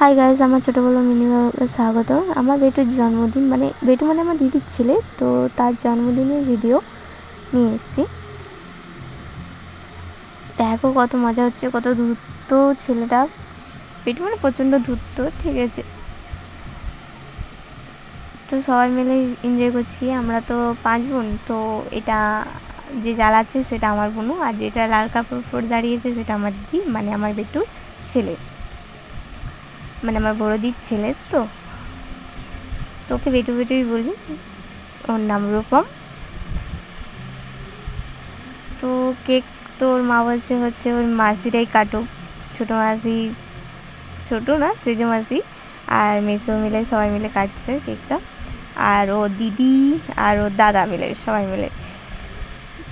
Hi guys আমার ছোটোবেলা mini ব্লগে স্বাগত। আমার বেটুর জন্মদিন মানে বেটু মানে আমার দিদির ছেলে, তো তার জন্মদিনের ভিডিও নিয়ে এসেছি। দেখো কত মজা হচ্ছে, কত ধূর্ত ছেলেটা। বেটু মানে প্রচণ্ড ধূর্ত ঠিক আছে। তো সবাই মিলে এনজয় করছি, আমরা তো পাঁচ বোন, তো এটা যে জ্বালাচ্ছে সেটা আমার বোনু আর যেটা লাল কাপড় পরে দাঁড়িয়েছে সেটা আমার দিদি মানে আমার বেটুর ছেলে। মানে আমার বড়দির ছেলে তো, তোকে বেটু বেটুই বলি, ওর নাম রূপম। তো কেক তো ওর মা বলছে হচ্ছে ওর মাসিরাই কাটুক, ছোটো মাসি, ছোটো না, সেজো মাসি আর মেসো মিলে সবাই মিলে কাটছে কেকটা। আর ও দিদি আর ওর দাদা মিলে, সবাই মিলে।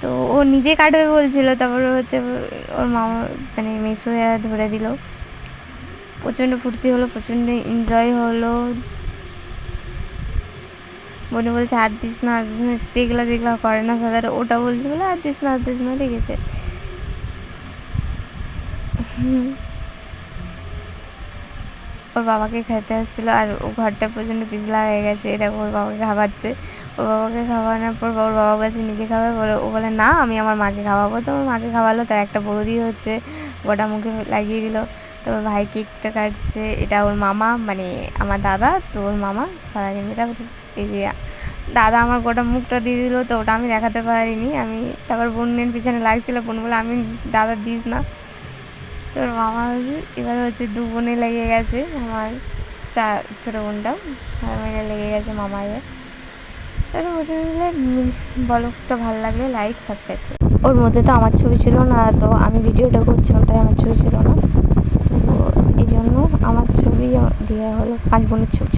তো ও নিজে কাটবে বলছিল, তারপর হচ্ছে ওর মামা মানে মেসো ধরে দিল। প্রচণ্ড ফুর্তি হলো, প্রচণ্ড এনজয় হলো। মনে বলছে, হাত দিস না, হাত দিস না স্প্রেগুলো যেগুলো করে না সাধারণ ওটা বলছে বলে, হাত দিস না, হাত দিস না, ঠিক আছে। ওর বাবাকে খেতে আসছিল, আর ও ঘরটা প্রচণ্ড পিছলা হয়ে গেছে। দেখো, ওর বাবাকে খাওয়াচ্ছে। ওর বাবাকে খাওয়ানোর পর ওর বাবা বলছে, নিজে খাবে? বলে, ও বলে, না, আমি আমার মাকে খাওয়াবো। তো ওর মাকে খাওয়ালো, তার একটা বৌদি হচ্ছে, গোটা মুখে লাগিয়ে দিল। তো ওর ভাই কেকটা কাটছে, এটা ওর মামা মানে আমার দাদা, তো ওর মামা সাদা গেঞ্জিটা এই যে দাদা আমার গোটা মুখটা দিয়ে দিল, তো ওটা আমি দেখাতে পারিনি। আমি তারপর বোনের পিছনে লাগছিল বোন বলে আমি দাদা দিস না। তোর মামা এবার হচ্ছে দু বোনে লেগে গেছে আমার চার ছোটো বোনটাও মিলে লেগে গেছে মামা এবার তাহলে ওটা মিলে ব্লগটা ভালো লাগলে লাইক সাবস্ক্রাইব ওর মধ্যে তো আমার ছবি ছিল না, তো আমি ভিডিওটা করছিলাম, তাই আমার ছবি ছিল না তো এই জন্য আমার ছবি দেওয়া হলো পাঁচ বোনের ছবি।